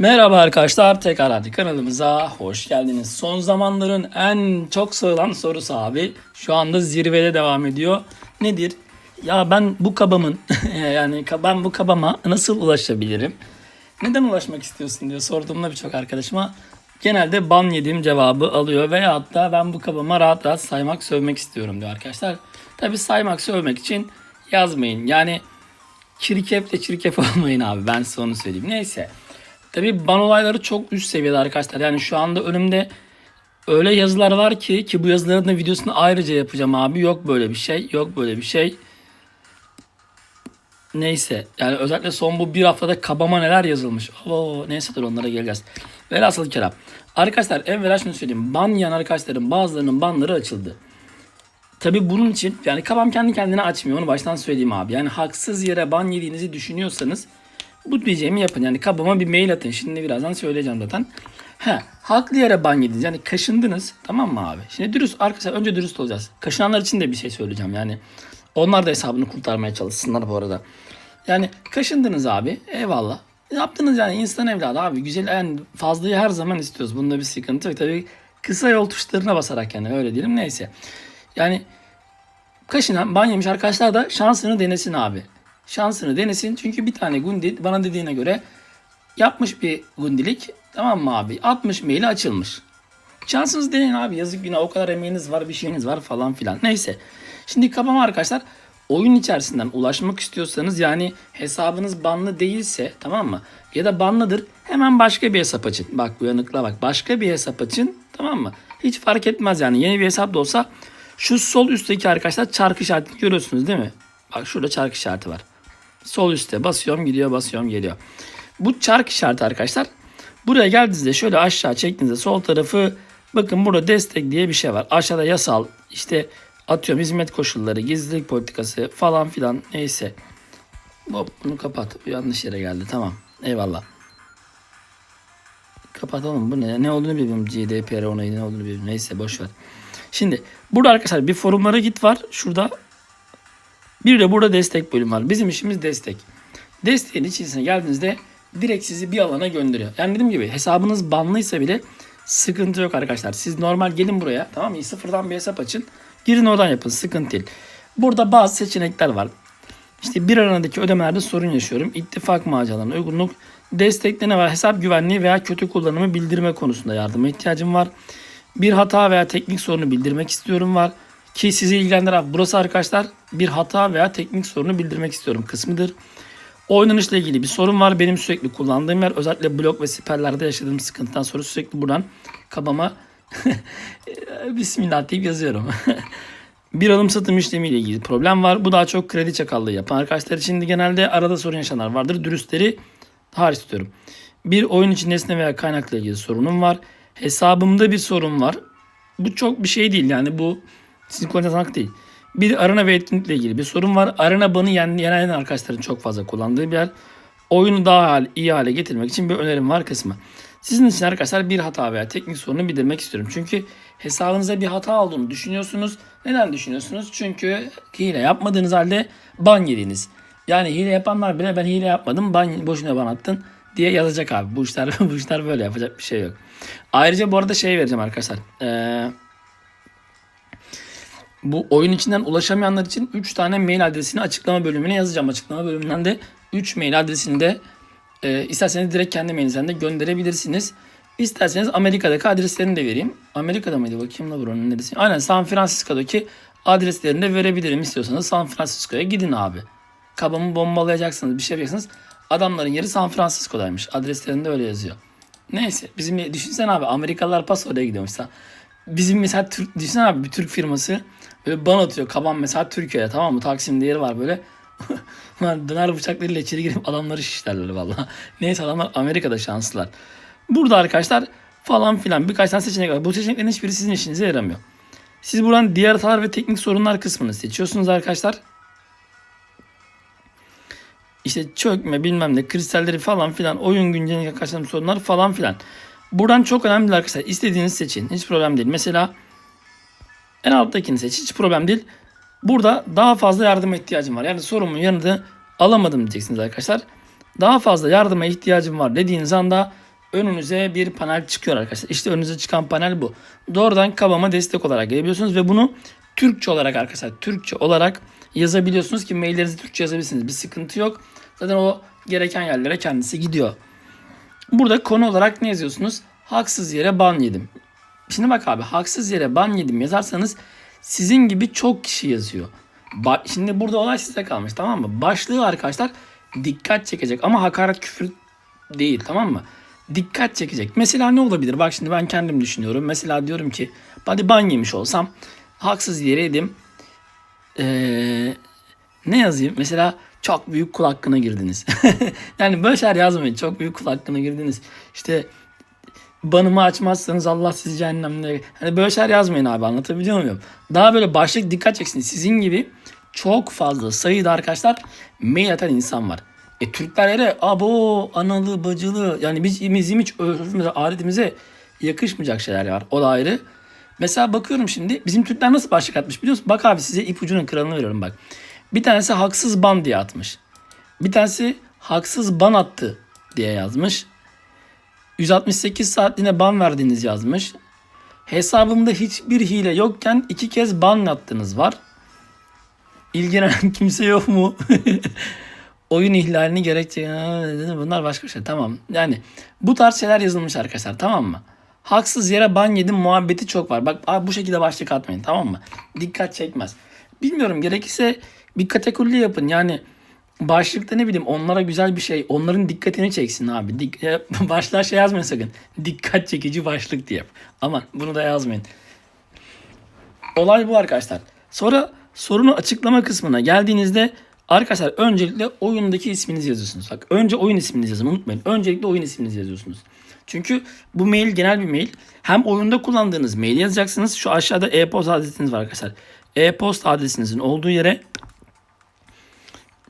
Merhaba arkadaşlar tekrar hadi kanalımıza hoş geldiniz. Son zamanların en çok sorulan sorusu abi şu anda zirvede devam ediyor. Nedir? Ya ben bu kabamın yani ben bu kabama nasıl ulaşabilirim? Neden ulaşmak istiyorsun diyor sorduğumda birçok arkadaşıma genelde ban yediğim cevabı alıyor veya hatta ben bu kabama rahat rahat saymak sövmek istiyorum diyor arkadaşlar. Tabi saymak sövmek için yazmayın yani çirkef de çirkef olmayın abi ben size onu söyleyeyim. Neyse. Tabii ban olayları çok üst seviyede arkadaşlar. Yani şu anda önümde öyle yazılar var ki ki bu yazıların da videosunu ayrıca yapacağım abi. Yok böyle bir şey. Yok böyle bir şey. Neyse. Yani özellikle son bu bir haftada kabama neler yazılmış. Oo, neyse dur onlara geleceğiz. Velhasıl kelam. Arkadaşlar evvela şunu söyleyeyim. Ban yiyen arkadaşların bazılarının banları açıldı. Tabii bunun için yani kabam kendi kendine açmıyor. Onu baştan söyleyeyim abi. Yani haksız yere ban yediğinizi düşünüyorsanız bu diyeceğimi yapın. Yani kabama bir mail atın. Şimdi birazdan söyleyeceğim zaten. He, haklı yere ban yediniz. Yani kaşındınız. Tamam mı abi? Şimdi dürüst arkadaşlar önce dürüst olacağız. Kaşınanlar için de bir şey söyleyeceğim. Yani onlar da hesabını kurtarmaya çalışsınlar bu arada. Yani kaşındınız abi. Eyvallah. Yaptınız yani insan evladı abi. Güzel yani fazlayı her zaman istiyoruz. Bunda bir sıkıntı yok. Tabii kısa yol tuşlarına basarak yani öyle diyelim. Neyse. Yani kaşınan ban yemiş arkadaşlar da şansını denesin abi. Şansını denesin. Çünkü bir tane Gundi bana dediğine göre yapmış bir Gundilik. Tamam mı abi? 60 maili açılmış. Şansınız deneyin abi. Yazık günah o kadar emeğiniz var bir şeyiniz var falan filan. Neyse. Şimdi kapama arkadaşlar oyun içerisinden ulaşmak istiyorsanız yani hesabınız banlı değilse tamam mı? Ya da banlıdır hemen başka bir hesap açın. Bak uyanıkla bak başka bir hesap açın tamam mı? Hiç fark etmez yani yeni bir hesap da olsa şu sol üstteki arkadaşlar çarkı işaretini görüyorsunuz değil mi? Bak şurada çarkı işareti var. Sol üstte basıyorum gidiyor basıyorum geliyor. Bu çark işareti arkadaşlar. Buraya geldiğinizde şöyle aşağı çektiğinizde sol tarafı bakın burada destek diye bir şey var. Aşağıda yasal işte atıyorum hizmet koşulları, gizlilik politikası falan filan neyse. Hop bunu kapat. Bu yanlış yere geldi. Tamam. Eyvallah. Kapatalım. Bu ne? Ne olduğunu bilmiyorum. GDPR onayı ne olduğunu bilmiyorum. Neyse boş ver. Şimdi burada arkadaşlar bir forumlara git var. Şurada bir de burada destek bölüm var. Bizim işimiz destek. Desteğin içerisine geldiğinizde direkt sizi bir alana gönderiyor. Yani dediğim gibi hesabınız banlıysa bile sıkıntı yok arkadaşlar. Siz normal gelin buraya tamam mı? Sıfırdan bir hesap açın. Girin oradan yapın. Sıkıntı değil. Burada bazı seçenekler var. İşte bir aradaki ödemelerde sorun yaşıyorum. İttifak mağazalarına uygunluk. Destekte ne var? Hesap güvenliği veya kötü kullanımı bildirme konusunda yardıma ihtiyacım var. Bir hata veya teknik sorunu bildirmek istiyorum var. Ki sizi ilgilendiren burası arkadaşlar bir hata veya teknik sorunu bildirmek istiyorum kısmıdır. Oynanışla ilgili bir sorun var. Benim sürekli kullandığım yer özellikle blok ve siperlerde yaşadığım sıkıntıdan sonra sürekli buradan kabama Bismillah deyip yazıyorum. bir alım satım işlemiyle ilgili problem var. Bu daha çok kredi çakallığı yapan arkadaşlar için de genelde arada sorun yaşananlar vardır. Dürüstleri hariç tutuyorum. Bir oyun için nesne veya kaynakla ilgili sorunum var. Hesabımda bir sorun var. Bu çok bir şey değil yani bu sizin konuşacak değil. Bir arena ve etkinlikle ilgili bir sorun var. Arena banı yen, yenen arkadaşların çok fazla kullandığı bir yer. Oyunu daha iyi hale getirmek için bir önerim var kısmı. Sizin için arkadaşlar bir hata veya teknik sorunu bildirmek istiyorum. Çünkü hesabınızda bir hata olduğunu düşünüyorsunuz. Neden düşünüyorsunuz? Çünkü hile yapmadığınız halde ban yediniz. Yani hile yapanlar bile ben hile yapmadım, ban, boşuna ban attın diye yazacak abi. Bu işler, bu işler böyle yapacak bir şey yok. Ayrıca bu arada şey vereceğim arkadaşlar. Eee bu oyun içinden ulaşamayanlar için 3 tane mail adresini açıklama bölümüne yazacağım. Açıklama bölümünden de 3 mail adresini de e, isterseniz direkt kendi mailinizden de gönderebilirsiniz. İsterseniz Amerika'daki adreslerini de vereyim. Amerika'da mıydı bakayım da buranın neresi? Aynen San Francisco'daki adreslerini de verebilirim istiyorsanız San Francisco'ya gidin abi. Kabamı bombalayacaksınız bir şey yapacaksınız. Adamların yeri San Francisco'daymış. Adreslerinde öyle yazıyor. Neyse bizim düşünsene abi Amerikalılar pas oraya gidiyormuş. Bizim mesela Türk, düşünsene abi bir Türk firması böyle ban atıyor kaban mesela Türkiye'ye tamam mı? Taksim'de yeri var böyle. Lan döner bıçaklarıyla içeri girip adamları şişlerler valla. Neyse adamlar Amerika'da şanslılar. Burada arkadaşlar falan filan birkaç tane seçenek var. Bu seçeneklerin hiçbiri sizin işinize yaramıyor. Siz buradan diğer hatalar ve teknik sorunlar kısmını seçiyorsunuz arkadaşlar. İşte çökme bilmem ne kristalleri falan filan oyun güncelliğine karşılanan sorunlar falan filan. Buradan çok önemli arkadaşlar. İstediğinizi seçin. Hiç problem değil. Mesela en alttakini seç. Hiç problem değil. Burada daha fazla yardıma ihtiyacım var. Yani sorumun yanıtı alamadım diyeceksiniz arkadaşlar. Daha fazla yardıma ihtiyacım var dediğiniz anda önünüze bir panel çıkıyor arkadaşlar. İşte önünüze çıkan panel bu. Doğrudan kabama destek olarak gelebiliyorsunuz ve bunu Türkçe olarak arkadaşlar Türkçe olarak yazabiliyorsunuz ki maillerinizi Türkçe yazabilirsiniz. Bir sıkıntı yok. Zaten o gereken yerlere kendisi gidiyor. Burada konu olarak ne yazıyorsunuz? Haksız yere ban yedim. Şimdi bak abi haksız yere ban yedim yazarsanız sizin gibi çok kişi yazıyor. Ba- Şimdi burada olay size kalmış tamam mı? Başlığı arkadaşlar dikkat çekecek ama hakaret küfür değil tamam mı? Dikkat çekecek. Mesela ne olabilir? Bak şimdi ben kendim düşünüyorum. Mesela diyorum ki hadi ban yemiş olsam haksız yere yedim. Ee, ne yazayım? Mesela çok büyük kul hakkına girdiniz. yani böyle şeyler yazmayın. Çok büyük kul hakkına girdiniz. İşte banımı açmazsanız Allah sizi cehennemde. Hani böyle şeyler yazmayın abi anlatabiliyor muyum? Daha böyle başlık dikkat çeksin. Sizin gibi çok fazla sayıda arkadaşlar mail atan insan var. E Türkler yere abo analı bacılı yani biz hiç örfümüze adetimize yakışmayacak şeyler var. O da ayrı. Mesela bakıyorum şimdi bizim Türkler nasıl başlık atmış biliyor musun? Bak abi size ipucunun kralını veriyorum bak. Bir tanesi haksız ban diye atmış. Bir tanesi haksız ban attı diye yazmış. 168 saatliğine ban verdiğiniz yazmış. Hesabımda hiçbir hile yokken iki kez ban attınız var. İlgilenen kimse yok mu? Oyun ihlalini gerekçe bunlar başka şey. Tamam. Yani bu tarz şeyler yazılmış arkadaşlar tamam mı? Haksız yere ban yedim muhabbeti çok var. Bak abi bu şekilde başlık atmayın tamam mı? Dikkat çekmez. Bilmiyorum gerekirse bir kategori yapın. Yani başlıkta ne bileyim onlara güzel bir şey onların dikkatini çeksin abi. Dik e, başlığa şey yazmayın sakın. Dikkat çekici başlık diye. Aman bunu da yazmayın. Olay bu arkadaşlar. Sonra sorunu açıklama kısmına geldiğinizde arkadaşlar öncelikle oyundaki isminizi yazıyorsunuz. Bak önce oyun isminizi yazın unutmayın. Öncelikle oyun isminizi yazıyorsunuz. Çünkü bu mail genel bir mail. Hem oyunda kullandığınız mail yazacaksınız. Şu aşağıda e-posta adresiniz var arkadaşlar. E-posta adresinizin olduğu yere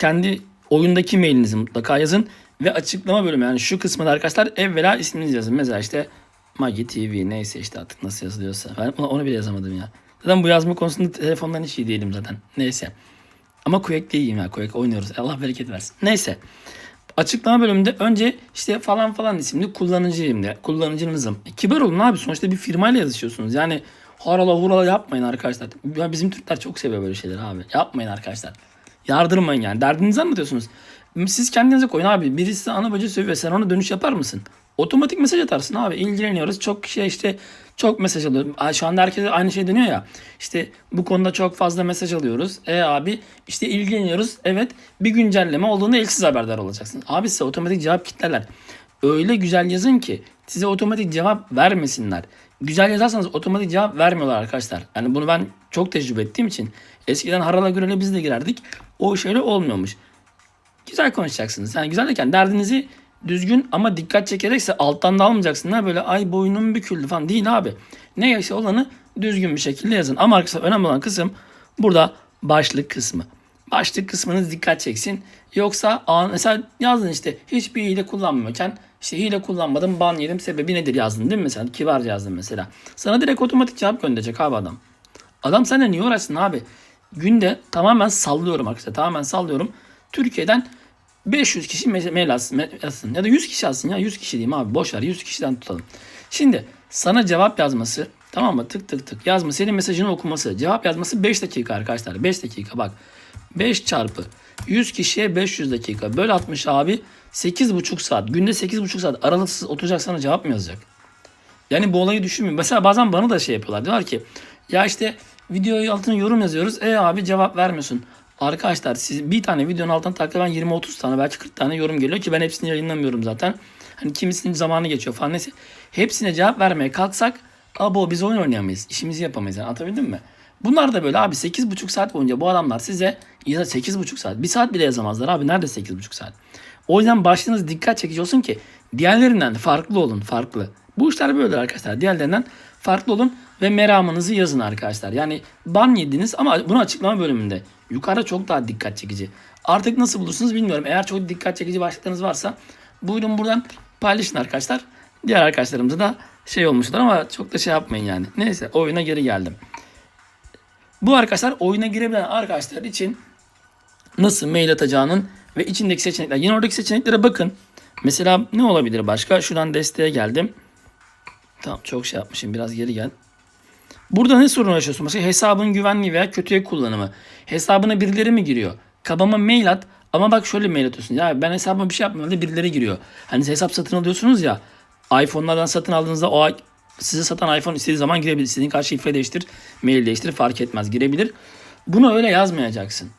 kendi oyundaki mailinizi mutlaka yazın. Ve açıklama bölümü yani şu kısmında arkadaşlar evvela isminizi yazın. Mesela işte Magi TV neyse işte artık nasıl yazılıyorsa. Ben onu bile yazamadım ya. Zaten bu yazma konusunda telefondan hiç iyi değilim zaten. Neyse. Ama Quake'de iyiyim ya. Quake oynuyoruz. Allah bereket versin. Neyse. Açıklama bölümünde önce işte falan falan isimli kullanıcıyım de. Kullanıcınızım. E, kibar olun abi. Sonuçta bir firmayla yazışıyorsunuz. Yani harala hurala yapmayın arkadaşlar. Ya bizim Türkler çok seviyor böyle şeyleri abi. Yapmayın arkadaşlar. Yardırmayın yani. Derdinizi anlatıyorsunuz. Siz kendinize koyun abi. Birisi ana bacı sövüyor. Sen ona dönüş yapar mısın? Otomatik mesaj atarsın abi. İlgileniyoruz. Çok kişiye işte çok mesaj alıyorum. Aa, Şu anda herkese aynı şey dönüyor ya. İşte bu konuda çok fazla mesaj alıyoruz. E abi işte ilgileniyoruz. Evet bir güncelleme olduğunda elsiz haberdar olacaksın. Abi size otomatik cevap kitlerler. Öyle güzel yazın ki size otomatik cevap vermesinler. Güzel yazarsanız otomatik cevap vermiyorlar arkadaşlar. Yani bunu ben çok tecrübe ettiğim için. Eskiden harala gürele biz de girerdik. O şöyle olmuyormuş. Güzel konuşacaksınız. Yani güzel derken derdinizi düzgün ama dikkat çekerekse alttan da almayacaksın. Ha böyle ay boynum büküldü falan değil abi. Ne yaşa olanı düzgün bir şekilde yazın. Ama arkadaşlar önemli olan kısım burada başlık kısmı. Başlık kısmınız dikkat çeksin. Yoksa mesela yazdın işte hiçbir hile kullanmıyorken işte hile kullanmadım ban yedim sebebi nedir yazdın değil mi mesela kibarca yazdın mesela. Sana direkt otomatik cevap gönderecek abi adam. Adam seninle niye uğraşsın abi? Günde tamamen sallıyorum arkadaşlar tamamen sallıyorum. Türkiye'den 500 kişi mail atsın, ya da 100 kişi atsın ya 100 kişi diyeyim abi boş ver 100 kişiden tutalım. Şimdi sana cevap yazması tamam mı tık tık tık yazma senin mesajını okuması cevap yazması 5 dakika arkadaşlar 5 dakika bak 5 çarpı 100 kişiye 500 dakika böl 60 abi 8,5 saat günde 8,5 saat aralıksız oturacak sana cevap mı yazacak? Yani bu olayı düşünmeyin. Mesela bazen bana da şey yapıyorlar. Diyorlar ki ya işte videoyu altına yorum yazıyoruz. E abi cevap vermiyorsun. Arkadaşlar siz bir tane videonun altına takriben 20-30 tane belki 40 tane yorum geliyor ki ben hepsini yayınlamıyorum zaten. Hani kimisinin zamanı geçiyor falan neyse. Hepsine cevap vermeye kalksak abo biz oyun oynayamayız. İşimizi yapamayız yani anlatabildim mi? Bunlar da böyle abi 8,5 saat boyunca bu adamlar size ya 8,5 saat. Bir saat bile yazamazlar abi. Nerede 8,5 saat? O yüzden başlığınız dikkat çekici olsun ki diğerlerinden farklı olun. Farklı. Bu işler böyle arkadaşlar. Diğerlerinden farklı olun ve meramınızı yazın arkadaşlar. Yani ban yediniz ama bunu açıklama bölümünde. Yukarıda çok daha dikkat çekici. Artık nasıl bulursunuz bilmiyorum. Eğer çok dikkat çekici başlıklarınız varsa buyurun buradan paylaşın arkadaşlar. Diğer arkadaşlarımıza da şey olmuşlar ama çok da şey yapmayın yani. Neyse oyuna geri geldim. Bu arkadaşlar oyuna girebilen arkadaşlar için nasıl mail atacağının ve içindeki seçenekler. Yine oradaki seçeneklere bakın. Mesela ne olabilir başka? Şuradan desteğe geldim. Tamam çok şey yapmışım. Biraz geri gel. Burada ne sorun yaşıyorsun? Mesela hesabın güvenliği veya kötüye kullanımı. Hesabına birileri mi giriyor? Kabama mail at. Ama bak şöyle mail atıyorsun. Ya ben hesabıma bir şey yapmıyorum da birileri giriyor. Hani hesap satın alıyorsunuz ya. iPhone'lardan satın aldığınızda o size satan iPhone istediği zaman girebilir. İstediğin kadar şifre değiştir, mail değiştir fark etmez girebilir. Bunu öyle yazmayacaksın.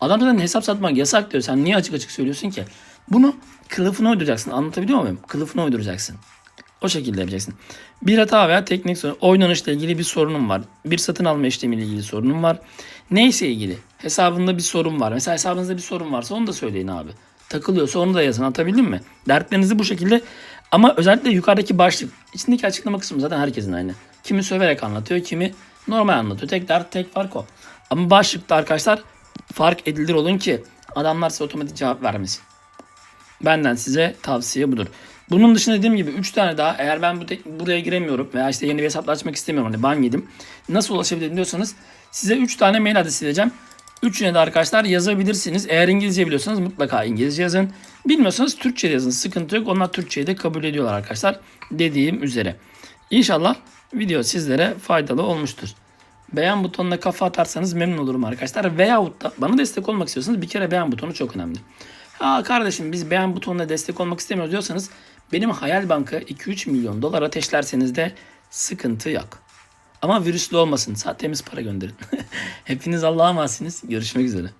Adam zaten hesap satmak yasak diyor. Sen niye açık açık söylüyorsun ki? Bunu kılıfına uyduracaksın. Anlatabiliyor muyum? Kılıfına uyduracaksın. O şekilde yapacaksın. Bir hata veya teknik sorun, oynanışla ilgili bir sorunum var. Bir satın alma işlemiyle ilgili sorunum var. Neyse ilgili. Hesabında bir sorun var. Mesela hesabınızda bir sorun varsa onu da söyleyin abi. Takılıyorsa onu da yazın. Anlatabildim mi? Dertlerinizi bu şekilde ama özellikle yukarıdaki başlık. içindeki açıklama kısmı zaten herkesin aynı. Kimi söverek anlatıyor, kimi normal anlatıyor. Tek dert, tek fark o. Ama başlıkta arkadaşlar fark edilir olun ki adamlar size otomatik cevap vermesin. Benden size tavsiye budur. Bunun dışında dediğim gibi 3 tane daha eğer ben bu buraya giremiyorum veya işte yeni bir hesapla açmak istemiyorum hani ban yedim. Nasıl ulaşabilirim diyorsanız size 3 tane mail adresi vereceğim. Üçüne de arkadaşlar yazabilirsiniz. Eğer İngilizce biliyorsanız mutlaka İngilizce yazın. Bilmiyorsanız Türkçe yazın. Sıkıntı yok. Onlar Türkçeyi de kabul ediyorlar arkadaşlar. Dediğim üzere. İnşallah video sizlere faydalı olmuştur. Beğen butonuna kafa atarsanız memnun olurum arkadaşlar. Veyahut da bana destek olmak istiyorsanız bir kere beğen butonu çok önemli. Ha kardeşim biz beğen butonuna destek olmak istemiyoruz diyorsanız benim Hayal Bank'a 2-3 milyon dolar ateşlerseniz de sıkıntı yok. Ama virüslü olmasın. Sağ temiz para gönderin. Hepiniz Allah'a emanetsiniz. Görüşmek üzere.